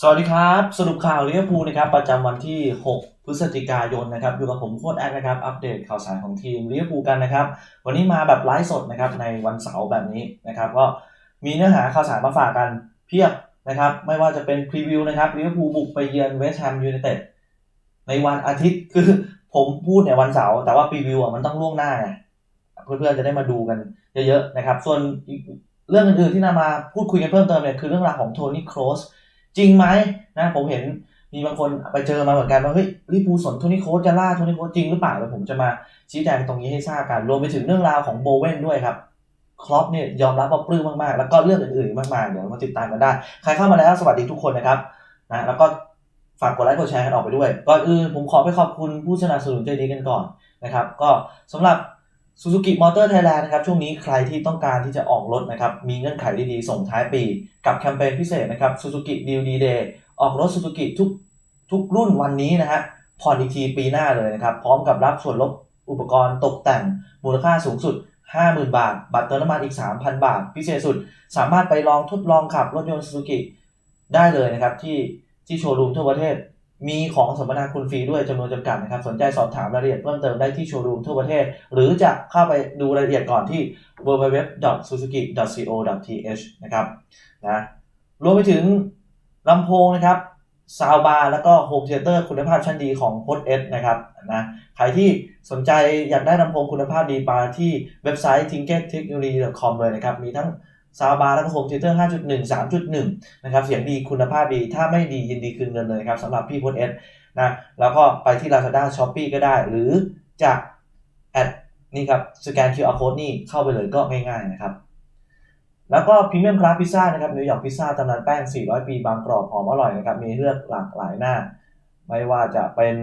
สวัสดีครับ สรุปข่าวลิเวอร์พูลนะครับประจำวันที่ 6 พฤศจิกายนนะครับอยู่กับผมโค้ดแอดนะครับอัปเดตข่าวสารของทีมลิเวอร์พูลกันนะครับวันนี้มาแบบไลฟ์สดนะครับในวันเสาร์แบบนี้นะครับก็มีเนื้อหาข่าวสารมาฝากกันเพียบนะครับไม่ว่าจะเป็นพรีวิวนะครับลิเวอร์พูลบุกไปเยือนเวสต์แฮมยูไนเต็ดในวันอาทิตย์คือผมพูดในวันเสาร์แต่ว่าพรีวิวอะมันต้องล่วงหน้าไงเพื่อนๆจะได้มาดูกันเยอะๆนะครับส่วนเรื่องอื่นๆที่นำมาพูดคุยกันเพิ่มเติมเนี่ยคือเรื่องราวของโทนี่โครส จริงไหมนะผมเห็นมีบางคนไปเจอมาเหมือนกันว่าเฮ้ยลิปูสนโทนี่โคจะล่าโทนี่โคจริงหรือเปล่าเดี๋ยวผมจะมาชี้แจงตรงนี้ให้ทราบกัน รวมไปถึงเรื่องราวของโบเวนด้วยครับครอปเนี่ยยอมรับว่าปลื้มมากๆ แล้วก็เรื่องอื่นๆอีกมากมายเดี๋ยวมาติดตามกันได้ ใครเข้ามาแล้วสวัสดีทุกคนนะครับนะแล้วก็ฝากกดไลค์กดแชร์กันออกไปด้วยก่อนอื่นผมขอไปขอบคุณผู้สนับสนุนใจดีกันก่อนนะครับ ก็สำหรับ Suzuki Motor Thailand นะครับช่วงนี้ใครที่ต้องการที่จะออกรถนะครับมีเงื่อนไขดีๆ ส่งท้ายปี กับแคมเปญพิเศษนะครับ Suzuki Deal D Day ออกรถ Suzuki ทุกทุกรุ่นวันนี้นะฮะผ่อนอีกทีปีหน้าเลยนะครับ พร้อมกับรับส่วนลดอุปกรณ์ตกแต่งมูลค่าสูงสุด 50,000 บาท บัตรเติมน้ำมันอีก 3,000 บาท พิเศษสุด สามารถไปลองทดลองขับรถยนต์ Suzuki ได้เลยนะครับที่ที่โชว์รูมทั่วประเทศ มีของสัมนาคุณฟรีด้วยจำนวนจำกัดนะครับ สนใจสอบถามรายละเอียดเพิ่มเติมได้ที่โชว์รูมทั่วประเทศ หรือจะเข้าไปดูรายละเอียดก่อนที่ www.suzuki.co.th นะครับนะรวมไปถึงลำโพงนะครับซาวบาร์แล้วก็โฮมเทเตอร์คุณภาพชั้นดีของโ o ดเอสนะครับนะใครที่สนใจอยากได้ลำโพงคุณภาพดีมาที่เว็บไซต์ tinkettechnology.com เลยนะครับ มีทั้ง ซาวบาร์แล้วก็โฮมเทเตอร์ 5.1 3.1 นะครับ เสียงดีคุณภาพดี ถ้าไม่ดียินดีคืนเงินเลยครับสำหรับพี่พ o ดเอสนะ แล้วก็ไปที่ Lazada Shopee ก็ได้ หรือจะแอดนี่ครับ สแกน QR code นี่เข้าไปเลยก็ง่ายๆนะครับ แล้วก็พรีเมียมคลาสพิซซ่านะครับนิวยอร์กพิซซ่าตำนานแป้ง 400 ปี บางกรอบหอมอร่อยนะครับ มีเลือกหลากหลายหน้า ไม่ว่าจะเป็น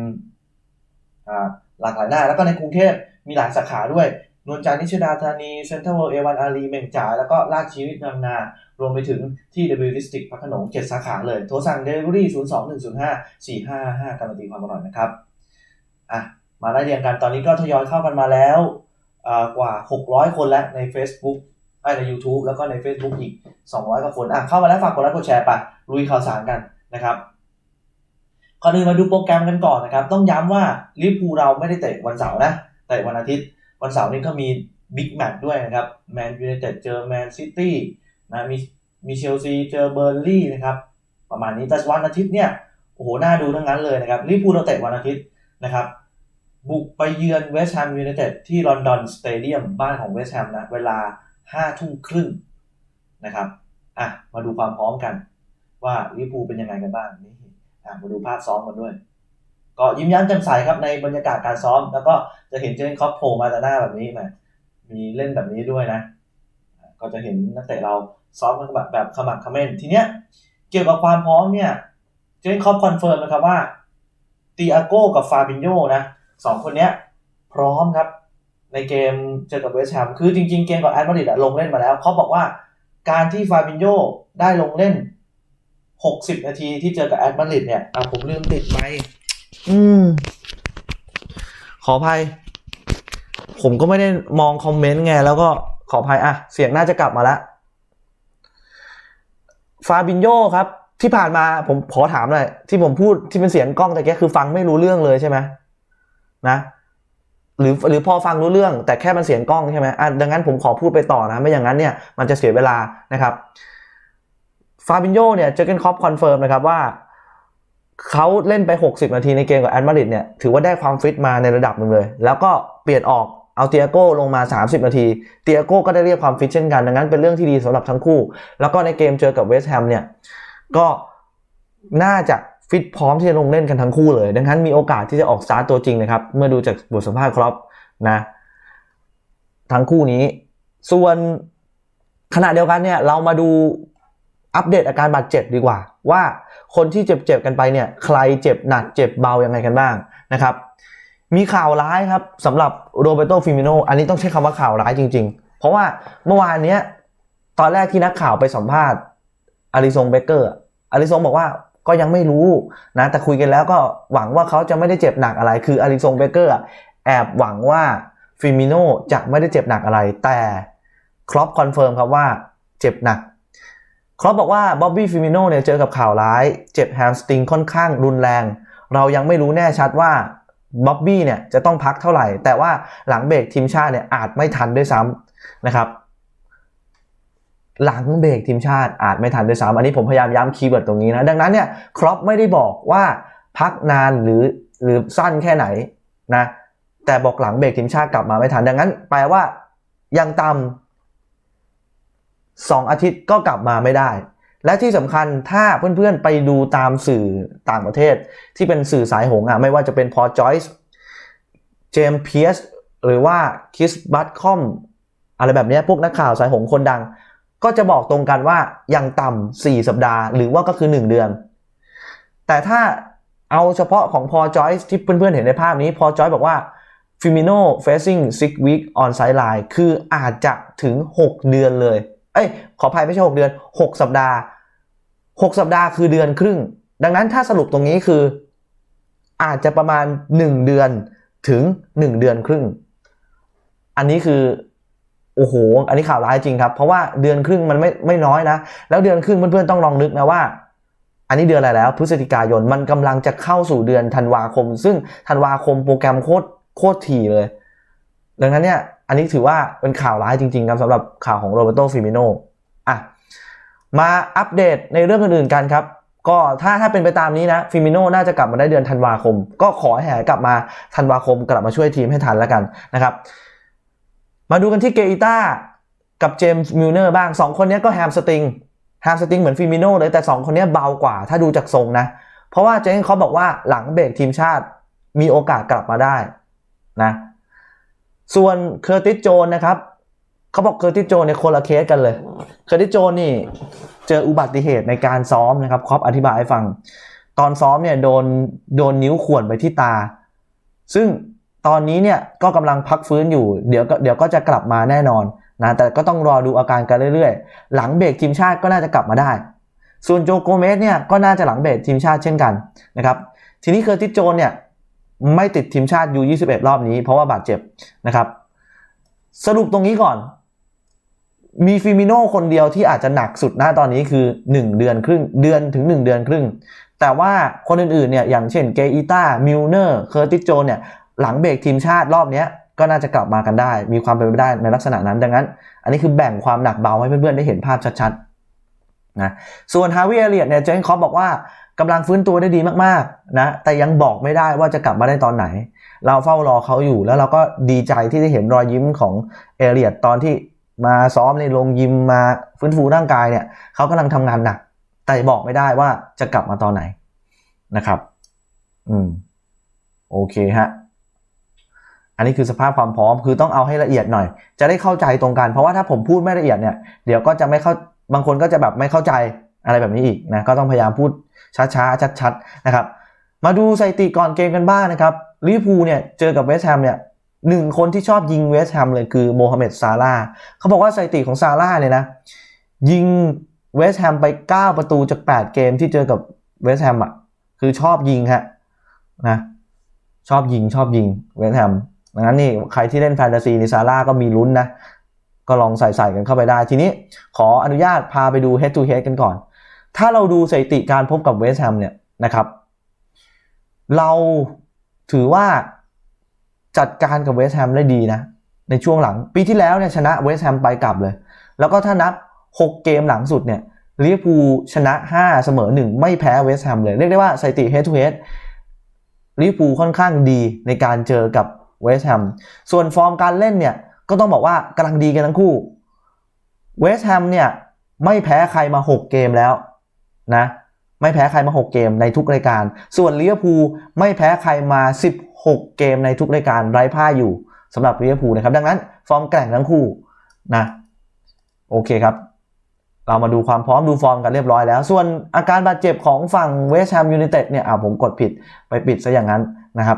อ่าหลากหลายหน้า แล้วก็ในกรุงเทพมีหลายสาขาด้วย นวลจันทร์นิชดาธานีเซ็นทรัลเวิลด์เอวันอารีเม่งจ่าแล้วก็ลาดชีวิตนางนา รวมไปถึงที่ W District พักขนง7สาขาเลย โทรสั่ง Delivery 0 2 1 0 5 4 5 5 การันตีความอร่อยนะครับอะมาไล่เรียงกันตอนนี้ก็ทยอยเข้ากันมาแล้วอ่ากว่า 600 คนแล้วใน Facebook ใน YouTube แล้วก็ใน Facebook อีก 200 กว่าคนอะเข้ามาแล้วฝากกดไลค์กดแชร์ไปลุยข่าวสารกันนะครับก่อนอื่นมาดูโปรแกรมกันก่อนนะครับ ต้องย้ำว่าลิเวอร์พูลเราไม่ได้เตะวันเสาร์นะเตะวันอาทิตย์ วันเสาร์นี้ก็มีบิ๊กแมตช์ด้วยนะครับแมนยูไนเต็ดเจอแมนซิตี้นะมีมีเชลซีเจอเบอร์ลี่นะครับประมาณนี้แต่วันอาทิตย์เนี่ยโอ้โหน่าดูทั้งนั้นเลยนะครับลิเวอร์พูลเราเตะวันอาทิตย์นะครับบุกไปเยือนเวสต์แฮมยูไนเต็ดที่ลอนดอนสเตเดียมบ้านของเวสต์แฮมนะเวลา5ทุ่มครึ่งนะครับอะมาดูความพร้อมกัน ว่าลิเวอร์พูลเป็นยังไงกันบ้างนี่อะมาดูภาพซ้อมกันด้วย ก็ยิ้มย้มแจ่มใสครับในบรรยากาศการซ้อม แล้วก็จะเห็นเจนคอปโผล่มาแต่หน้าแบบนี้แหมมีเล่นแบบนี้ด้วยนะ ก็จะเห็นนักเตะเราซ้อมกันแบบแบบขมักเขม้นทีเนี้ยเกี่ยวกับความพร้อมเนี่ย เจนคอปคอนเฟิร์มนะครับว่าตีอาโก้กับฟาบินโญนะสองคนเนี้ยพร้อมครับ ในเกมเจอกับเวสต์แฮมคือจริงๆ เกมกับแอตมาดริดอะลงเล่นมาแล้วเขาบอกว่าการที่ฟาบินโญได้ลงเล่น 60 นาทีที่เจอกับแอตมาดริดเนี่ยอะผมลืมติดไมค์ อืม ขออภัย ผมก็ไม่ได้มองคอมเมนต์ไง แล้วก็ขออภัยอะ เสียงน่าจะกลับมาแล้วฟาบินโยครับ ที่ผ่านมาผมขอถามหน่อยที่ผมพูดที่เป็นเสียงกล้องแต่แกคือฟังไม่รู้เรื่องเลยใช่ไหมนะหรือหรือพอฟังรู้เรื่อง แต่แค่มันเสียงกล้องใช่ไหมอะดังนั้นผมขอพูดไปต่อนะ ไม่อย่างนั้นเนี่ยมันจะเสียเวลานะครับฟาบินโยเนี่ยเจอเกนคอปคอนเฟิร์มนะครับว่า เขาเล่นไป 60 นาทีในเกมกับแอตมาดริดเนี่ยถือว่าได้ความฟิตมาในระดับหนึ่งเลย แล้วก็เปลี่ยนออกเอาเตียโก้ลงมา 30 นาที เตียโก้ก็ได้เรียกความฟิตเช่นกัน ดังนั้นเป็นเรื่องที่ดีสำหรับทั้งคู่ แล้วก็ในเกมเจอกับเวสต์แฮมเนี่ยก็น่าจะฟิตพร้อมที่จะลงเล่นกันทั้งคู่เลย ดังนั้นมีโอกาสที่จะออกสตาร์ตตัวจริงนะครับ เมื่อดูจากบทสัมภาษณ์ครอปนะ ทั้งคู่นี้ ส่วนขณะเดียวกันเนี่ยเรามาดูอัปเดตอาการบาดเจ็บดีกว่า ว่า คนที่เจ็บๆกันไปเนี่ยใครเจ็บหนักเจ็บเบายังไงกันบ้างนะครับมีข่าวร้ายครับสำหรับโรเบโตฟิมิโนอันนี้ต้องใช้คำว่าข่าวร้ายจริง ๆ เพราะว่าเมื่อวานเนี้ยตอนแรกที่นักข่าวไปสัมภาษณ์อาริซงเบเกอร์อาริซงบอกว่าก็ยังไม่รู้นะแต่คุยกันแล้วก็หวังว่าเขาจะไม่ได้เจ็บหนักอะไร คืออาริซงเบเกอร์แอบหวังว่าฟิมิโนจะไม่ได้เจ็บหนักอะไร แต่ครอปคอนเฟิร์มครับว่าเจ็บหนัก ครอปบอกว่าบ๊อบบี้ฟิมิโนเนี่ยเจอกับข่าวร้าย เจ็บแฮมสตริงค่อนข้างรุนแรง เรายังไม่รู้แน่ชัดว่าบ๊อบบี้เนี่ยจะต้องพักเท่าไหร่ แต่ว่าหลังเบรกทีมชาติเนี่ยอาจไม่ทันด้วยซ้ำนะครับ หลังเบรกทีมชาติอาจไม่ทันด้วยซ้ำอันนี้ผมพยายามย้ำคีย์เวิร์ดตรงนี้นะ ดังนั้นเนี่ยครอปไม่ได้บอกว่าพักนานหรือหรือสั้นแค่ไหนนะแต่บอกหลังเบรกทีมชาติกลับมาไม่ทันดังนั้น แปลว่ายังต่ำ สองอาทิตย์ก็กลับมาไม่ได้ และที่สำคัญถ้าเพื่อนๆไปดูตามสื่อต่างประเทศ ที่เป็นสื่อสายหงอะไม่ว่าจะเป็นพอจอยส์เจมส์เพียสหรือว่าคิสบัตคอมอะไรแบบนี้พวกนักข่าวสายหงคนดัง ก็จะบอกตรงกันว่ายังต่ำ4สัปดาห์ หรือว่าก็คือ 1 เดือน แต่ถ้าเอาเฉพาะของพอจอยส์ที่เพื่อนๆเห็นในภาพนี้พอจอยบอกว่าฟิมิโน facing six week on sideline คืออาจจะถึง 6 เดือนเลย เอ้ยขออภัยไม่ใช่6เดือน6สัปดาห์6สัปดาห์คือเดือนครึ่ง ดังนั้นถ้าสรุปตรงนี้คือ อาจจะประมาณ1เดือนถึง1เดือนครึ่ง อันนี้คือโอ้โห อันนี้ข่าวร้ายจริงครับ เพราะว่าเดือนครึ่งมันไม่ไม่น้อยนะ แล้วเดือนครึ่งเพื่อนๆต้องลองนึกนะว่า อันนี้เดือนอะไรแล้ว พฤศจิกายน มันกำลังจะเข้าสู่เดือนธันวาคม ซึ่งธันวาคมโปรแกรมโคตรโคตรถี่เลย ดังนั้นเนี่ย นนี้ถือว่าเป็นข่าวร้ายจริงๆครับสำหรับข่าวของโรเบโตฟิมิโนอะมาอัปเดตในเรื่องอื่นๆกันครับ ก็ถ้าถ้าเป็นไปตามนี้นะฟิมิโนน่าจะกลับมาได้เดือนธันวาคม ก็ขอให้หายกลับมาธันวาคมกลับมาช่วยทีมให้ทันแล้วกันนะครับ มาดูกันที่เกอิต้ากับเจมส์มิลเนอร์บ้าง 2 คนนี้ก็แฮมสติงแฮมสติงเหมือนฟิมิโนเลยแต่ 2 คนนี้เบากว่า ถ้าดูจากทรงนะ เพราะว่าเจนเขาบอกว่าหลังเบรกทีมชาติมีโอกาสกลับมาได้นะ ส่วนเคอร์ติสโจนนะครับเขาบอกเคอร์ติสโจนเนี่ยคนละเคสกันเลย เคอร์ติสโจนนี่เจออุบัติเหตุในการซ้อมนะครับครอปอธิบายให้ฟัง ตอนซ้อมเนี่ยโดนโดนนิ้วข่วนไปที่ตา ซึ่งตอนนี้เนี่ยก็กำลังพักฟื้นอยู่ เดี๋ยวก็เดี๋ยวก็จะกลับมาแน่นอนนะแต่ก็ต้องรอดูอาการกันเรื่อยๆ หลังเบรกทีมชาติก็น่าจะกลับมาได้ ส่วนโจโกเมสเนี่ยก็น่าจะหลังเบรกทีมชาติเช่นกันนะครับทีนี้เคอร์ติสโจนเนี่ย ไม่ติดทีมชาติยู21 รอบนี้ เพราะว่าบาดเจ็บนะครับ สรุปตรงนี้ก่อน มีฟิมิโนคนเดียวที่อาจจะหนักสุดหน้าตอนนี้คือ 1 เดือนครึ่งเดือนถึง 1 เดือนครึ่ง แต่ว่าคนอื่นๆเนี่ยอย่างเช่นเกอิต้ามิลเนอร์เคอร์ติโจเนี่ยหลังเบรกทีมชาติรอบนี้ก็น่าจะกลับมากันได้ มีความเป็นไปได้ในลักษณะนั้นดังนั้น อันนี้คือแบ่งความหนักเบาให้เพื่อนๆได้เห็นภาพชัดๆนะส่วนฮาวิเอเลียตเนี่ยเจนคอปบอกว่า กำลังฟื้นตัวได้ดีมากๆนะแต่ยังบอกไม่ได้ว่าจะกลับมาได้ตอนไหน เราเฝ้ารอเขาอยู่แล้วเราก็ดีใจที่ได้เห็นรอยยิ้มของเอเลียตตอนที่มาซ้อมในโรงยิมมาฟื้นฟูร่างกายเนี่ยเขากำลังทำงานหนัก แต่บอกไม่ได้ว่าจะกลับมาตอนไหนนะครับ อืม โอเคฮะ อันนี้คือสภาพความพร้อมคือต้องเอาให้ละเอียดหน่อย จะได้เข้าใจตรงกัน เพราะว่าถ้าผมพูดไม่ละเอียดเนี่ย เดี๋ยวก็จะไม่เข้า บางคนก็จะแบบไม่เข้าใจ อะไรแบบนี้อีกนะก็ต้องพยายามพูดช้าๆ ชัดๆนะครับมาดูสถิติก่อนเกมกันบ้างนะครับลิเวอร์พูลเนี่ยเจอกับเวสต์แฮมเนี่ยหนึ่งคนที่ชอบยิงเวสต์แฮมเลยคือโมฮัมเหม็ดซาร่าเขาบอกว่าสถิติของซาร่าเนี่ยนะยิงเวสต์แฮมไป 9 ประตูจาก 8 เกมที่เจอกับเวสต์แฮมอะคือชอบยิงฮะนะชอบยิงชอบยิงเวสต์แฮมดังนั้นนี่ใครที่เล่นแฟนตาซีในซาร่าก็มีลุ้นนะก็ลองใส่ใส่กันเข้าไปได้ ทีนี้ขออนุญาตพาไปดู head to head กันก่อน ถ้าเราดูสถิติการพบกับเวสต์แฮมเนี่ยนะครับ เราถือว่าจัดการกับเวสต์แฮมได้ดีนะ ในช่วงหลังปีที่แล้วเนี่ยชนะเวสต์แฮมไปกลับเลย แล้วก็ถ้านับ 6 เกมหลังสุดเนี่ยลิเวอร์พูลชนะ 5 เสมอ 1 ไม่แพ้เวสต์แฮมเลย เรียกได้ว่าสถิติ head to head ลิเวอร์พูลค่อนข้างดีในการเจอกับเวสต์แฮมส่วนฟอร์มการเล่นเนี่ยก็ต้องบอกว่ากำลังดีกันทั้งคู่เวสต์แฮมเนี่ยไม่แพ้ใครมา 6 เกมแล้ว นะไม่แพ้ใครมา 6 เกมในทุกรายการ ส่วนลิเวอร์พูลไม่แพ้ใครมา 16 เกมในทุกรายการไร้พ่ายอยู่สำหรับลิเวอร์พูลนะครับ ดังนั้นฟอร์มแกร่งทั้งคู่นะโอเคครับ เรามาดูความพร้อมดูฟอร์มกันเรียบร้อยแล้ว ส่วนอาการบาดเจ็บของฝั่งเวสต์แฮมยูไนเต็ดเนี่ยอ่าผมกดผิดไปปิดซะอย่างนั้นนะครับ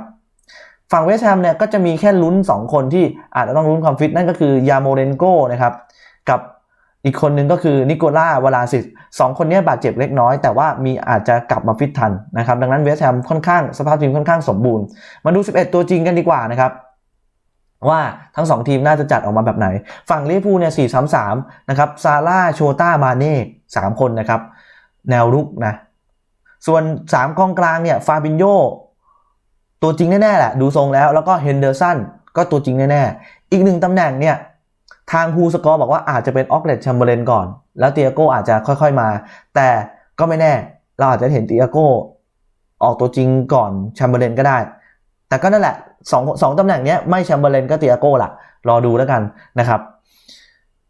ฝั่งเวสต์แฮมเนี่ยก็จะมีแค่ลุ้น 2 คนที่อาจจะต้องลุ้นความฟิตนั่นก็คือยาโมเรนโกนะครับกับ อีกคนนึงก็คือนิโคล่าวลาซิสสองคนนี้บาดเจ็บเล็กน้อย แต่ว่ามีอาจจะกลับมาฟิตทันนะครับดังนั้นเวสต์แฮมค่อนข้างสภาพทีมค่อนข้างสมบูรณ์ มาดู 11 ตัวจริงกันดีกว่านะครับว่าทั้ง 2 ทีมน่าจะจัดออกมาแบบไหน ฝั่งลิเวอร์พูลเนี่ย4 3 3นะครับซาร่าโชต้ามาเน่3คนนะครับ แนวรุกนะ ส่วน 3กองกลางเนี่ยฟาบินโยตัวจริงแน่ๆแหละ ดูทรงแล้ว แล้วก็เฮนเดอร์สันก็ตัวจริงแน่ๆ อีกหนึ่งตำแหน่งเนี่ย ทางฮูสกอร์บอกว่าอาจจะเป็นออกเลตแชมเบอร์เลนก่อน แล้วเตียโก้อาจจะค่อยๆมา แต่ก็ไม่แน่ เราอาจจะเห็นเตียโก้ออกตัวจริงก่อนแชมเบอร์เลนก็ได้ แต่ก็นั่นแหละสองสองตำแหน่งเนี้ยไม่แชมเบอร์เลนก็เตียโก้ละรอดูแล้วกันนะครับ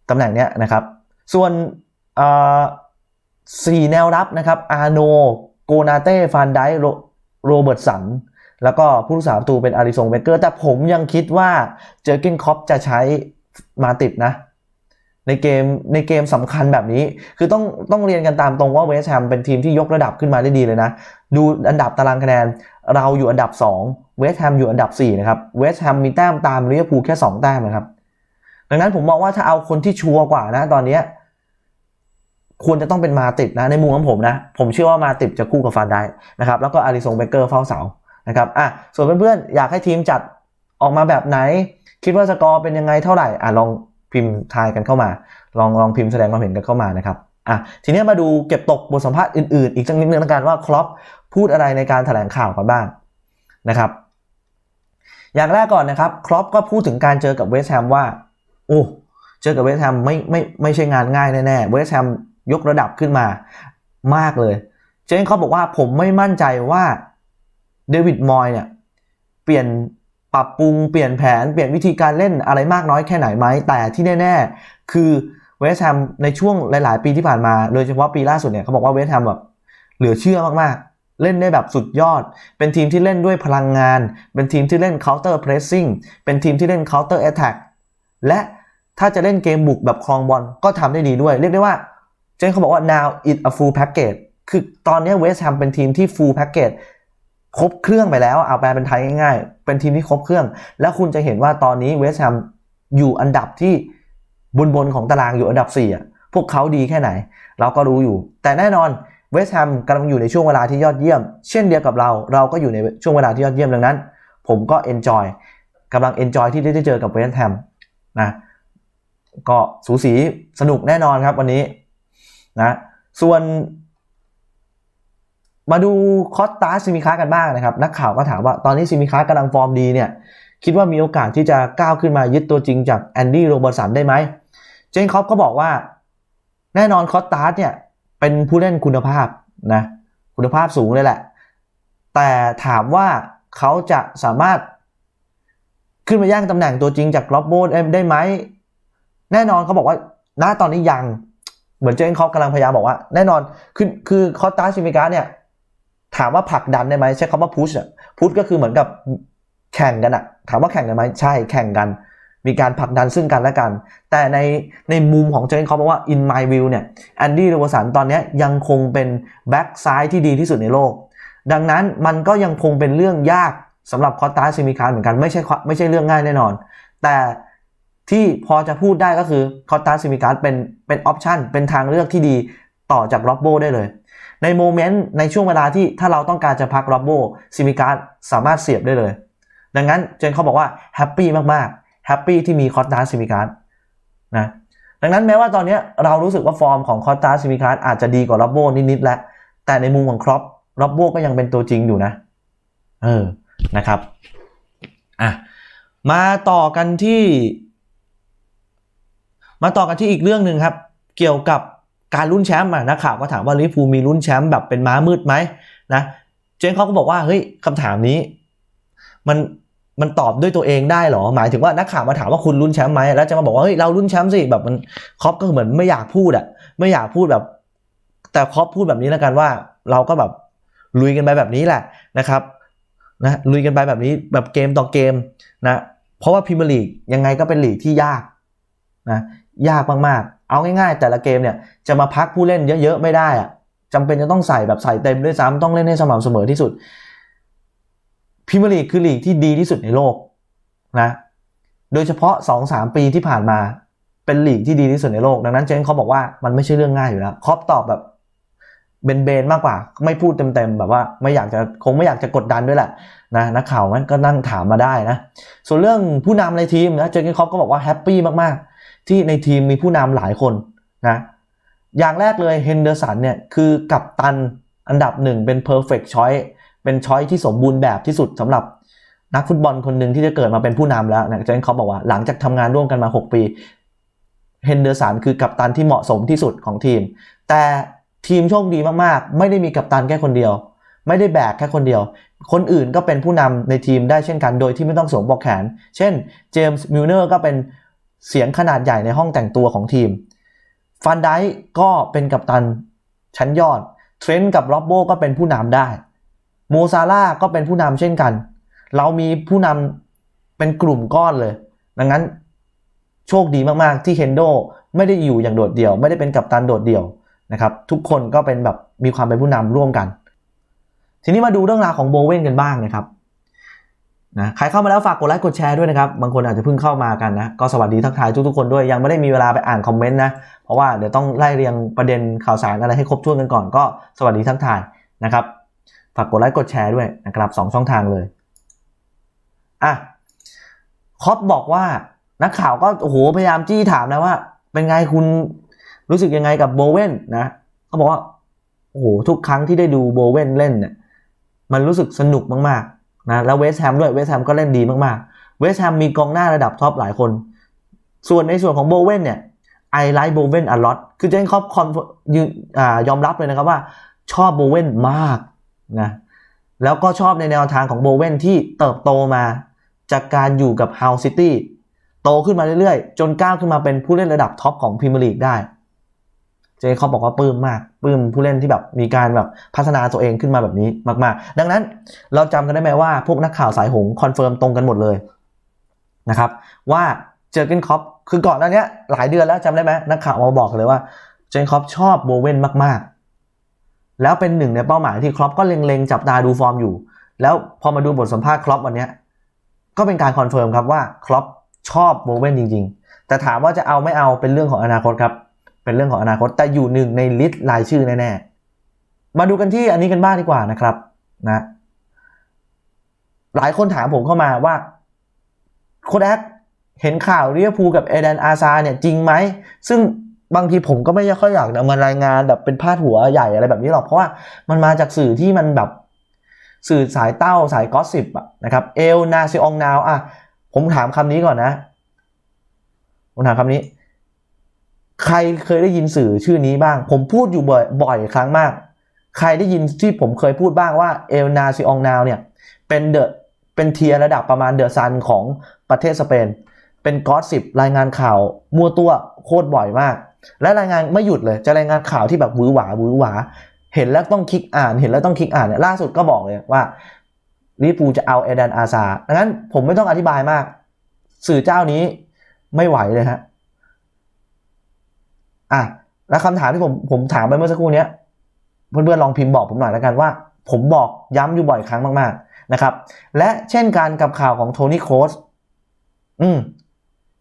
ตำแหน่งเนี้ยนะครับ ส่วนสี่แนวรับนะครับอาโนโกนาเต้ฟานไดโรเบิร์ตสันแล้วก็ผู้รักษาประตูเป็นอาริซงเบเกอร์ แต่ผมยังคิดว่าเจอร์กินคอปจะใช้ มาติดนะ ในเกมในเกมสำคัญแบบนี้ คือต้องต้องเรียนกันตามตรงว่าเวสต์แฮมเป็นทีมที่ยกระดับขึ้นมาได้ดีเลยนะ ดูอันดับตารางคะแนน เราอยู่อันดับ 2 เวสต์แฮมอยู่อันดับ 4 นะครับ เวสต์แฮมมีแต้มตามลิเวอร์พูลแค่ 2 แต้มนะครับ ดังนั้นผมมองว่าถ้าเอาคนที่ชัวร์กว่านะตอนนี้ควรจะต้องเป็นมาติดนะในมุมของผมนะ ผมเชื่อว่ามาติดจะคู่กับฟานได้นะครับ แล้วก็อาริซงเบเกอร์เฝ้าเสานะครับอะส่วนเพื่อนๆอยากให้ทีมจัดออกมาแบบไหน คิดว่าสกอร์เป็นยังไงเท่าไหร่อะลองพิมพ์ทายกันเข้ามา ลองลองพิมพ์แสดงความเห็นกันเข้ามานะครับอะทีนี้มาดูเก็บตกบทสัมภาษณ์อื่นๆ อีกสักนิดนึงแล้วกันว่าครอปพูดอะไรในการแถลงข่าวกันบ้างนะครับ อย่างแรกก่อนนะครับครอปก็พูดถึงการเจอกับเวสต์แฮมว่าโอ้เจอกับเวสต์แฮมไม่ไม่ไม่ใช่งานง่ายแน่ๆเวสต์แฮมยกระดับขึ้นมามากเลย เจนเขาบอกว่าผมไม่มั่นใจว่าเดวิดมอยเนี่ยเปลี่ยน ปรับปรุงเปลี่ยนแผนเปลี่ยนวิธีการเล่นอะไรมากน้อยแค่ไหนไหมแต่ที่แน่ ๆ คือเวสต์แฮมในช่วงหลาย ๆ ปีที่ผ่านมา โดยเฉพาะปีล่าสุดเนี่ยเขาบอกว่าเวสต์แฮมแบบเหลือเชื่อมากๆเล่นได้แบบสุดยอด เป็นทีมที่เล่นด้วยพลังงาน เป็นทีมที่เล่น counter pressing เป็นทีมที่เล่น counter attack และถ้าจะเล่นเกมบุกแบบครองบอลก็ทำได้ดีด้วย เรียกได้ว่า เจนเขาบอกว่า now it a full package คือตอนนี้เวสต์แฮมเป็นทีมที่ full package ครบเครื่องไปแล้วเอาแปลเป็นไทยง่ายๆ เป็นทีมที่ครบเครื่อง แล้วคุณจะเห็นว่าตอนนี้เวสต์แฮมอยู่อันดับที่บนบนของตารางอยู่อันดับ4อะพวกเขาดีแค่ไหน เราก็รู้อยู่ แต่แน่นอนเวสต์แฮมกำลังอยู่ในช่วงเวลาที่ยอดเยี่ยม เช่นเดียวกับเรา เราก็อยู่ในช่วงเวลาที่ยอดเยี่ยมดังนั้น ผมก็เอนจอยกำลังเอนจอยที่ได้เจอกับเวสต์แฮมนะก็สูสีสนุกแน่นอนครับวันนี้นะส่วน มาดูคอสตาซิมิคากันบ้างนะครับ นักข่าวก็ถามว่าตอนนี้ซิมิคากำลังฟอร์มดีเนี่ย คิดว่ามีโอกาสที่จะก้าวขึ้นมายึดตัวจริงจากแอนดี้โรเบอร์สันได้ไหม เจนคอปก็บอกว่า แน่นอนคอสตาสเนี่ย เป็นผู้เล่นคุณภาพนะ คุณภาพสูงเลยแหละ แต่ถามว่าเขาจะสามารถขึ้นมาย่างตำแหน่งตัวจริงจากล็อบโบได้ไหม แน่นอนเขาบอกว่าณตอนนี้ยัง เหมือนเจนคอปกำลังพยายามบอกว่า แน่นอนคือคือคอสตาซิมิกาเนี่ย ถามว่าผลักดันได้ไหมใช้คำว่าพุชอะพุชก็คือเหมือนกับแข่งกันอะถามว่าแข่งกันไหมใช่แข่งกัน มีการผลักดันซึ่งกันและกัน แต่ในในมุมของเจนเขาบอกว่า in my view เนี่ยแอนดี้โรเบสันตอนนี้ยังคงเป็นแบ็กซ้ายที่ดีที่สุดในโลก ดังนั้นมันก็ยังคงเป็นเรื่องยากสำหรับคอตาซิมิคานเหมือนกันไม่ใช่ไม่ใช่เรื่องง่ายแน่นอน แต่ที่พอจะพูดได้ก็คือคอตาซิมิคานเป็นเป็นออปชันเป็นทางเลือกที่ดีต่อจากล็อบโบได้เลย ในโมเมนต์ในช่วงเวลาที่ถ้าเราต้องการจะพักล็อบโบซิมิการ์สามารถเสียบได้เลย ดังนั้นเจนเขาบอกว่าแฮปปี้มากๆแฮปปี้ที่มีคอสตาซิมิการนะดังนั้นแม้ว่าตอนนี้เรารู้สึกว่าฟอร์มของคอสตาซิมิการอาจจะดีกว่าล็อบโบนิดๆแล้วแต่ในมุมของครอปล็อบโบก็ยังเป็นตัวจริงอยู่นะ เออนะครับอะมาต่อกันที่ มาต่อกันที่อีกเรื่องหนึ่งครับ เกี่ยวกับ การลุ้นแชมป์อะนักข่าวก็ถามว่าลิเวอร์พูมีลุ้นแชมป์แบบเป็นม้ามืดไหมนะเจนเขาก็บอกว่าเฮ้ยคำถามนี้ มันมันตอบด้วยตัวเองได้เหรอ หมายถึงว่านักข่าวมาถามว่าคุณลุ้นแชมป์ไหมแล้วจะมาบอกว่าเฮ้ยเราลุ้นแชมป์สิแบบมันครอปก็เหมือนไม่อยากพูดอะไม่อยากพูดแบบ แต่ครอปพูดแบบนี้แล้วกันว่า เราก็แบบลุยกันไปแบบนี้แหละนะครับนะลุยกันไปแบบนี้แบบเกมต่อเกมนะเพราะว่าพรีเมียร์ลีกยังไงก็เป็นลีกที่ยากนะยากมาก เอาง่ายๆ แต่ละเกมเนี่ยจะมาพักผู้เล่นเยอะๆ ไม่ได้อะจำเป็นจะต้องใส่แบบใส่เต็มด้วยซ้ำต้องเล่นให้สม่ำเสมอที่สุดพรีเมียร์ลีกคือลีกที่ดีที่สุดในโลกนะโดยเฉพาะ 2-3 ปีที่ผ่านมาเป็นลีกที่ดีที่สุดในโลก ดังนั้นเจนเขาบอกว่ามันไม่ใช่เรื่องง่ายอยู่แล้วครอปตอบแบบเบนเบนมากกว่า ไม่พูดเต็มๆแบบว่าไม่อยากจะคงไม่อยากจะกดดันด้วยแหละนะนักข่าวมันก็นั่งถามมาได้นะ ส่วนเรื่องผู้นำในทีมนะเจนคอปก็บอกว่าแฮปปี้มากๆ ที่ในทีมมีผู้นำหลายคนนะอย่างแรกเลยเฮนเดอร์สันเนี่ยคือกัปตันอันดับหนึ่งเป็น perfect choice เป็นช้อยที่สมบูรณ์แบบที่สุดสำหรับนักฟุตบอลคนหนึ่งที่จะเกิดมาเป็นผู้นำแล้วนะเจนเขาบอกว่าหลังจากทำงานร่วมกันมา 6 ปีเฮนเดอร์สันคือกัปตันที่เหมาะสมที่สุดของทีม แต่ทีมโชคดีมากๆ ไม่ได้มีกัปตันแค่คนเดียว ไม่ได้แบกแค่คนเดียว คนอื่นก็เป็นผู้นำในทีมได้เช่นกันโดยที่ไม่ต้องสวมปลอกแขน เช่นเจมส์มิลเนอร์ก็เป็น เสียงขนาดใหญ่ในห้องแต่งตัวของทีม ฟันไดก็เป็นกัปตันชั้นยอด เทรนต์กับล็อบโบก็เป็นผู้นำได้ โมซาร่าก็เป็นผู้นำเช่นกัน เรามีผู้นำเป็นกลุ่มก้อนเลย ดังนั้นโชคดีมาก ๆ ที่เฮนโดไม่ได้อยู่อย่างโดดเดี่ยว ไม่ได้เป็นกัปตันโดดเดี่ยวนะครับ ทุกคนก็เป็นแบบมีความเป็นผู้นำร่วมกัน ทีนี้มาดูเรื่องราวของโบเวนกันบ้างนะครับ นะใครเข้ามาแล้วฝากกดไลค์กดแชร์ด้วยนะครับ บางคนอาจจะเพิ่งเข้ามากันนะ ก็สวัสดีทักทายทุกๆคนด้วย ยังไม่ได้มีเวลาไปอ่านคอมเมนต์นะ เพราะว่าเดี๋ยวต้องไล่เรียงประเด็นข่าวสารอะไรให้ครบถ้วนกันก่อน ก็สวัสดีทักทายนะครับ ฝากกดไลค์กดแชร์ด้วยนะครับสองช่องทางเลย อะ คอปบอกว่านักข่าวก็โอ้โหพยายามจี้ถามนะว่า เป็นไงคุณรู้สึกยังไงกับโบเวนนะเขาบอกว่าโอ้โหทุกครั้งที่ได้ดูโบเวนเล่นเนี่ยมันรู้สึกสนุกมากๆ นะแล้วเวสต์แฮมด้วยเวสต์แฮมก็เล่นดีมากๆ เวสต์แฮมมีกองหน้าระดับท็อปหลายคน ส่วนในส่วนของโบเวนเนี่ยไอไลท์โบเวนอลอตคือเจนคอปคอนยืนอ่ายอมรับเลยนะครับว่าชอบโบเวนมากนะแล้วก็ชอบในแนวทางของโบเวนที่เติบโตมาจากการอยู่กับเฮาซิตี้โตขึ้นมาเรื่อยๆ จนก้าวขึ้นมาเป็นผู้เล่นระดับท็อปของพรีเมียร์ลีกได้ เจเขาบอกว่าปลื้มมากปลื้มผู้เล่นที่แบบมีการแบบพัฒนาตัวเองขึ้นมาแบบนี้มาก ๆ ดังนั้นเราจำกันได้ไหมว่าพวกนักข่าวสายหงคอนเฟิร์มตรงกันหมดเลยนะครับว่าเจอร์เกนคอปคือก่อนหน้านี้หลายเดือนแล้วจำได้ไหมนักข่าวมาบอกเลยว่าเจนคอปชอบโบเวนมากๆ แล้วเป็นหนึ่งในเป้าหมายที่ครอปก็เล็งๆจับตาดูฟอร์มอยู่ แล้วพอมาดูบทสัมภาษณ์ครอปวันนี้ก็เป็นการคอนเฟิร์มครับว่าครอปชอบโบเวนจริง ๆ แต่ถามว่าจะเอาไม่เอาเป็นเรื่องของอนาคตครับ เป็นเรื่องของอนาคตแต่อยู่หนึ่งในลิสต์รายชื่อแน่ๆ มาดูกันที่อันนี้กันบ้างดีกว่านะครับนะหลายคนถามผมเข้ามาว่าโค้ดแอคเห็นข่าวเรียพูกับเอเดนอาซาเนี่ยจริงไหม ซึ่งบางทีผมก็ไม่ค่อยอยากนำมารายงานแบบเป็นพาดหัวใหญ่อะไรแบบนี้หรอก เพราะว่ามันมาจากสื่อที่มันแบบสื่อสายเต้าสายกอสซิบอะนะครับเอลนาซิองนาวอะผมถามคำนี้ก่อนนะ ผมถามคำนี้ ใครเคยได้ยินสื่อชื่อนี้บ้าง ผมพูดอยู่บ่อยบ่อยครั้งมาก ใครได้ยินที่ผมเคยพูดบ้างว่าเอลนาซิองนาวเนี่ยเป็นเดอะเป็นเทียระดับประมาณเดอะซันของประเทศสเปน เป็นกอสิบรายงานข่าวมั่วตัวโคตรบ่อยมาก และรายงานไม่หยุดเลย จะรายงานข่าวที่แบบวือหวาวือหวา เห็นแล้วต้องคลิกอ่าน เห็นแล้วต้องคลิกอ่านเนี่ยล่าสุดก็บอกเลยว่าลิปูจะเอาเอเดนอาซาดังนั้นผมไม่ต้องอธิบายมาก สื่อเจ้านี้ไม่ไหวเลยฮะ อะแล้วคำถามที่ผมผมถามไปเมื่อสักครู่นี้เพื่อนๆลองพิมพ์บอกผมหน่อยแล้วกันว่า ผมบอกย้ำอยู่บ่อยครั้งมากๆนะครับ และเช่นกันกับข่าวของโทนี่โคสอืม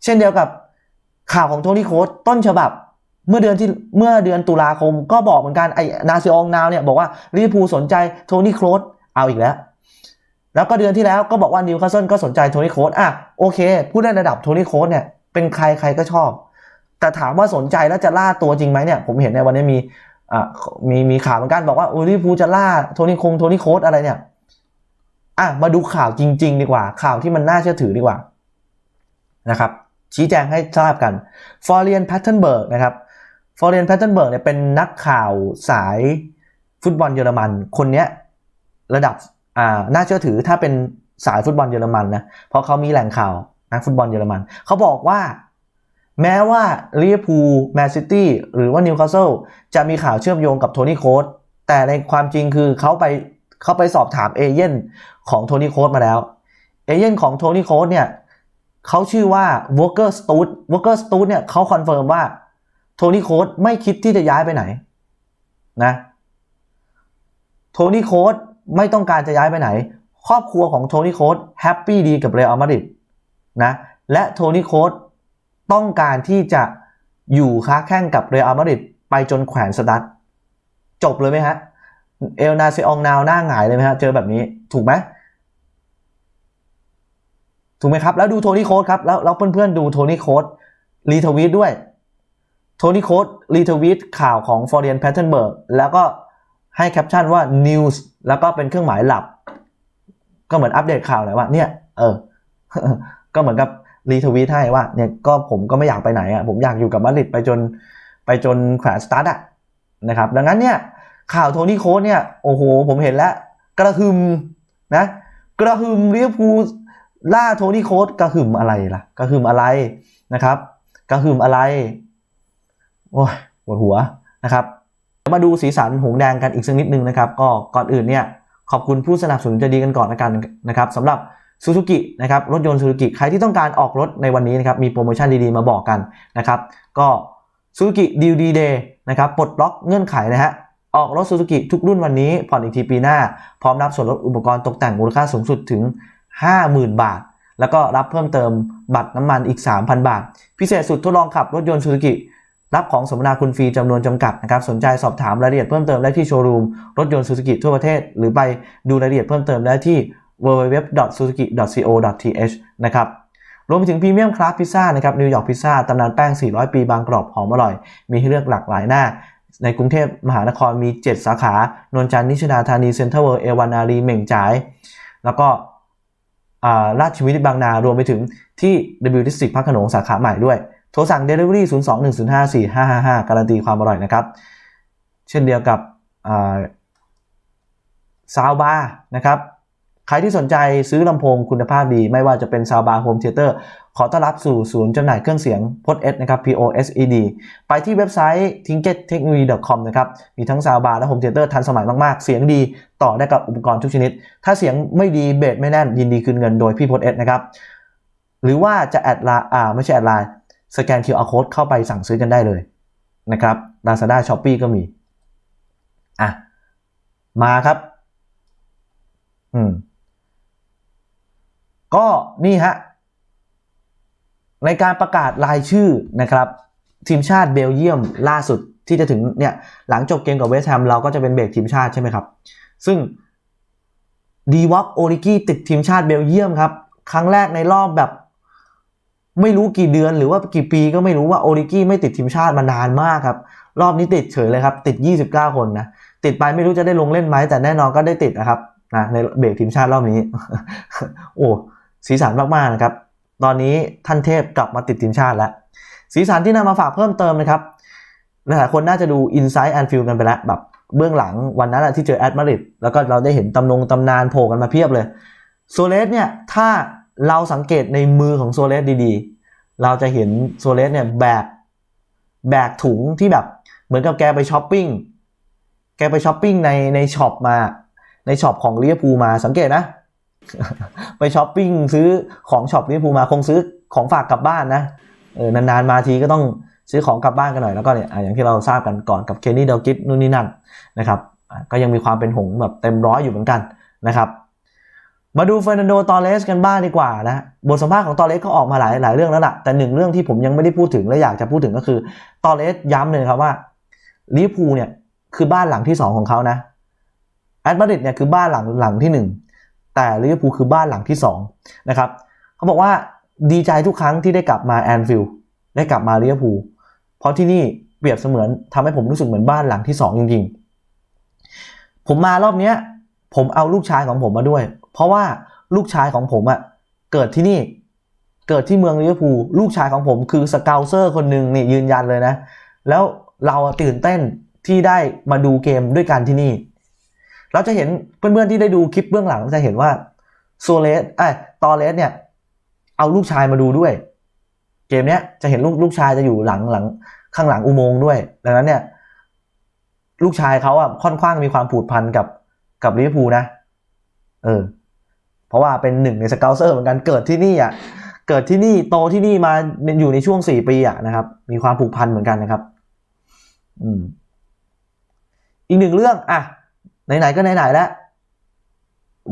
เช่นเดียวกับข่าวของโทนี่โคสต้นฉบับ เมื่อเดือนที่เมื่อเดือนตุลาคมก็บอกเหมือนกันไอ้นาซิองนาวเนี่ยบอกว่าลิเวอร์พูลสนใจโทนี่โคสเอาอีกแล้วแล้วก็เดือนที่แล้วก็บอกว่านิวคาสเซิลก็สนใจโทนี่โคสอะโอเค ผู้เล่นระดับโทนี่โคสเนี่ยเป็นใครใครก็ชอบ แต่ถามว่าสนใจแล้วจะล่าตัวจริงไหมเนี่ย ผมเห็นในวันนี้มีอ่ามีมีข่าวเหมือนกันบอกว่าโอ้ลิเวอร์พูจะล่าโทนี่คงโทนี่โคสอะไรเนี่ยอะมาดูข่าวจริง ๆ ดีกว่า ข่าวที่มันน่าเชื่อถือดีกว่านะครับ ชี้แจงให้ทราบกันฟอร์เรียนแพทเทนเบิร์กนะครับฟอร์เรียนแพทเทนเบิร์กเนี่ยเป็นนักข่าวสายฟุตบอลเยอรมัน คนเนี้ยระดับอ่าน่าเชื่อถือถ้าเป็นสายฟุตบอลเยอรมันนะเพราะเขามีแหล่งข่าวนักฟุตบอลเยอรมัน เขาบอกว่า แม้ว่าลิเวอร์พูลแมนซิตี้หรือว่านิวคาสเซิลจะมีข่าวเชื่อมโยงกับโทนี่โคสแต่ในความจริงคือเขาไปเขาไปสอบถามเอเย่นของโทนี่โคสมาแล้ว เอเย่นของโทนี่โคสเนี่ยเขาชื่อว่าวอ k เกอร์สตูดวอ k เกอร์สตูดเนี่ยเขาคอนเฟิร์มว่าโทนี่โคสไม่คิดที่จะย้ายไปไหนนะโทนี่โคสไม่ต้องการจะย้ายไปไหน ครอบครัวของโทนี่โคสแฮปปี้ดีกับเรอัลมาดริดนะและโทนี่โคส ต้องการที่จะอยู่ค้าแข่งกับเรอัลมาดริดไปจนแขวนสตัดจบเลยไหมฮะ เอลนาเซองนาวหน้าหงายเลยไหมฮะ เจอแบบนี้ถูกไหมถูกไหมครับ แล้วดูโทนี่โค้ดครับ แล้วแล้วเพื่อนๆดูโทนี่โค้ดรีทวีตด้วยโทนี่โค้ดรีทวีตข่าวของฟอร์เรียนแพทเทนเบิร์กแล้วก็ให้แคปชั่นว่า news แล้วก็เป็นเครื่องหมายหลับ ก็เหมือนอัปเดตข่าวหน่อยว่าเนี่ย เออ ก็เหมือนกับ รีทวีตให้ว่าเนี่ยก็ผมก็ไม่อยากไปไหนอะผมอยากอยู่กับมาดริดไปจนไปจนแขวนสตาร์ทอะนะครับดังนั้นเนี่ยข่าวโทนี่โค้ดเนี่ยโอ้โห ผมเห็นแล้ว กระหึมนะกระหึมลิเวอร์พูลล่าโทนี่โค้ดกระหึมอะไรล่ะกระหึมอะไรนะครับกระหึมอะไรโอ้ยปวดหัวนะครับมาดูสีสันหงแดงกันอีกสักนิดนึงนะครับ ก็ก่อนอื่นเนี่ยขอบคุณผู้สนับสนุนใจดีกันก่อนละกันนะครับสำหรับ ซูซูกินะครับรถยนต์ซูซูกิใครที่ต้องการออกรถในวันนี้นะครับมีโปรโมชั่นดีๆมาบอกกันนะครับก็ซูซูกิดีลดีเดย์นะครับปลดล็อกเงื่อนไขนะฮะออกรถซูซูกิทุกรุ่นวันนี้ผ่อนอีกทีปีหน้า พร้อมรับส่วนลดอุปกรณ์ตกแต่งมูลค่าสูงสุดถึง 50,000 บาท แล้วก็รับเพิ่มเติมบัตรน้ำมันอีก 3,000 บาท พิเศษสุดทดลองขับรถยนต์ซูซูกิรับของสมนาคุณฟรีจำนวนจำกัดนะครับสนใจสอบถามรายละเอียดเพิ่มเติมได้ที่โชว์รูมรถยนต์ซูซูกิทั่วประเทศ หรือไปดูรายละเอียดเพิ่มเติมได้ที่ www.suzuki.co.th นะครับรวมไปถึงพรีเมียมคลาสพิซซ่านะครับนิวยอร์กพิซซ่าตำนานแป้ง 400 ปีบางกรอบหอมอร่อย มีให้เลือกหลากหลายหน้า ในกรุงเทพมหานครมี 7 สาขานนจันทร์นิชดาธานีเซ็นทรัลเวิลด์เอวานารีเหม่งจ่าย แล้วก็ราชวินิตบางนารวมไปถึงที่ W District พระโขนงสาขาใหม่ด้วย โทรสั่ง Delivery 021054555 การันตีความอร่อยนะครับ เช่นเดียวกับซาวบาร์นะครับ ใครที่สนใจซื้อลำโพงคุณภาพดี ไม่ว่าจะเป็นซาวบาร์โฮมเทเตอร์ขอต้อนรับสู่ศูนย์จำหน่ายเครื่องเสียงพดเอสนะครับ POSED ไปที่เว็บไซต์ tinkettechnology.com นะครับ มีทั้งซาวบาร์และโฮมเทเตอร์ทันสมัยมาก ๆ เสียงดีต่อได้กับอุปกรณ์ทุกชนิด ถ้าเสียงไม่ดีเบสไม่แน่น ยินดีคืนเงินโดยพี่พดเอสนะครับ หรือว่าจะแอดไลน์อ่าไม่ใช่แอดไลน์สแกน QR code เข้าไปสั่งซื้อกันได้เลยนะครับ Lazada Shopee ก็มีอะมาครับ อืม ก็นี่ฮะในการประกาศรายชื่อนะครับทีมชาติเบลเยียมล่าสุดที่จะถึงเนี่ยหลังจบเกมกับเวสต์แฮมเราก็จะเป็นเบรกทีมชาติใช่ไหมครับ ซึ่งดีวอปโอริกี้ติดทีมชาติเบลเยียมครับ ครั้งแรกในรอบแบบ ไม่รู้กี่เดือนหรือว่ากี่ปีก็ไม่รู้ว่าโอริกี้ไม่ติดทีมชาติมานานมากครับ รอบนี้ติดเฉยเลยครับ ติด 29 คนนะติดไปไม่รู้จะได้ลงเล่นไหมแต่แน่นอนก็ได้ติดนะครับนะในเบรกทีมชาติรอบนี้ โอ้ สีสันมากๆนะครับ ตอนนี้ท่านเทพกลับมาติดทีมชาติแล้ว สีสันที่นำมาฝากเพิ่มเติมนะครับหลายคนน่าจะดู Inside and Feel กันไปแล้วแบบเบื้องหลังวันนั้นอะที่เจอแอดมาริดแล้วก็เราได้เห็นตำนงตำนานโผล่กันมาเพียบเลยโซเลสเนี่ยถ้าเราสังเกตในมือของโซเลสดีๆ เราจะเห็นโซเลสเนี่ยแบกแบกถุงที่แบบเหมือนกับแกไปช้อปปิ้งแกไปช้อปปิ้งในในช็อปมาในช็อปของเวอร์พูมาสังเกตนะ ไปช้อปปิ้งซื้อของช็อปลิเวอร์พูลมาคงซื้อของฝากกลับบ้านนะเออนานๆมาทีก็ต้องซื้อของกลับบ้านกันหน่อยแล้วก็เนี่ยอย่างที่เราทราบกันก่อนกับเคนนี่เดลกิฟนู่นนี่นั่นนะครับก็ยังมีความเป็นหงแบบเต็มร้อยอยู่เหมือนกันนะครับ มาดูเฟอร์นันโด ตอเรสกันบ้างดีกว่านะบทสัมภาษณ์ของตอเรสก็ออกมาหลายหลายเรื่องแล้วล่ะแต่หนึ่งเรื่องที่ผมยังไม่ได้พูดถึงและอยากจะพูดถึงก็คือตอเรสย้ำเลยครับว่าลิเวอร์พูลเนี่ยคือบ้านหลังที่สองของเขานะแอตมาดริดเนี่ยคือบ้านหลังหลังที่ แต่ลิเวอร์พูลคือบ้านหลังที่สองนะครับเขาบอกว่าดีใจทุกครั้งที่ได้กลับมาแอนฟิลด์ได้กลับมาลิเวอร์พูลเพราะที่นี่เปรียบเสมือนทำให้ผมรู้สึกเหมือนบ้านหลังที่สองจริง ๆ ผมมารอบเนี้ยผมเอาลูกชายของผมมาด้วย เพราะว่าลูกชายของผมอะ่ะเกิดที่นี่เกิดที่เมืองลิเวอร์พูลลูกชายของผมคือสเกลเซอร์คนหนึ่งนี่ยืนยันเลยนะ แล้วเราตื่นเต้นที่ได้มาดูเกมด้วยกันที่นี่ เราจะเห็นเพื่อนๆที่ได้ดูคลิปเบื้องหลังจะเห็นว่าโซเลสไอ้ตอเลสเนี่ย เอาลูกชายมาดูด้วย เกมเนี้ยจะเห็นลูกลูกชายจะอยู่หลังหลัง ข้างหลังอุโมงค์ด้วย ดังนั้นเนี่ย ลูกชายเขาอะค่อนข้างมีความผูกพันกับกับลิเวอร์พูลนะ เออ เพราะว่าเป็นหนึ่งในสเกลเซอร์เหมือนกันเกิดที่นี่อะเกิดที่นี่โตที่นี่มาอยู่ในช่วงสี่ปีอะนะครับ มีความผูกพันเหมือนกันนะครับ อืมอีกหนึ่งเรื่องอะ ไหนๆก็ไหนๆแล้ว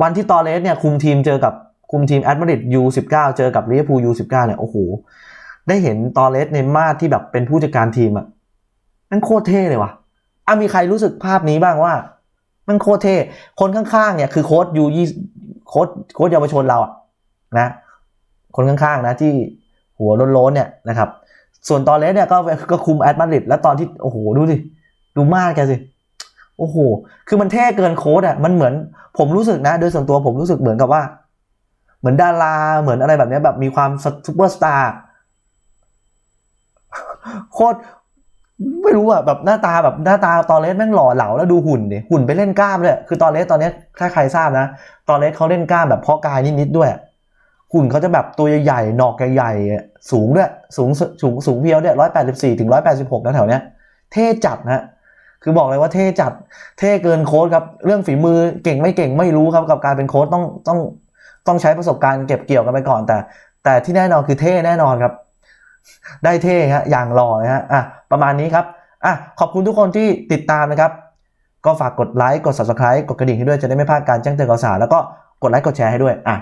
วันที่ตอเลสเนี่ยคุมทีมเจอกับคุมทีมแอตมาดริดยูสิบเก้าเจอกับลิเวอร์พูลยูสิบเก้าเนี่ยโอ้โหได้เห็นตอเลสในมาดที่แบบเป็นผู้จัดการทีมอะนั่นโคตรเท่เลยว่ะอะมีใครรู้สึกภาพนี้บ้างว่า มันโคตรเท่ คนข้างๆเนี่ยคือโค้ดยูยี่โค้ดโค้ดเยาวชนเราอะนะ คนข้างๆนะที่หัวโล้นๆเนี่ยนะครับ ส่วนตอนเลสเนี่ยก็ก็คุมแอดมาดริดแล้วตอนที่โอ้โหดูสิดูมาดแกสิ โอ้โห คือมันเท่เกินโค้ดอะ มันเหมือน ผมรู้สึกนะ โดยส่วนตัวผมรู้สึกเหมือนกับว่า เหมือนดารา เหมือนอะไรแบบนี้แบบมีความซูเปอร์สตาร์โคตรไม่รู้อะแบบหน้าตาแบบหน้าตาตอนเลสแม่งหล่อเหลาแล้วดูหุ่นดิหุ่นไปเล่นกล้ามเลยคือตอนเลสตอนนี้ถ้าใครทราบนะ ตอนเลสเขาเล่นกล้ามแบบเพาะกายนิดๆด้วย หุ่นเขาจะแบบตัวใหญ่ๆหนอกใหญ่ๆสูงด้วยสูงสูงสูงเพียวเนี่ยร้อยแปดสิบสี่ถึงร้อยแปดสิบหกนะแถวเนี้ยเท่จัดนะ คือบอกเลยว่าเท่จัดเท่เกินโค้ดครับ เรื่องฝีมือเก่งไม่เก่งไม่รู้ครับกับการเป็นโค้ดต้องต้องต้องใช้ประสบการณ์เก็บเกี่ยวกันไปก่อน แต่ แต่ที่แน่นอนคือเท่แน่นอนครับ ได้เท่ฮะอย่างหล่อนะฮะอะประมาณนี้ครับอะขอบคุณทุกคนที่ติดตามนะครับ ก็ฝากกดไลค์กด subscribe กดกระดิ่งให้ด้วยจะได้ไม่พลาดการแจ้งเตือนข่าวสารแล้วก็กดไลค์กดแชร์ให้ด้วยอะ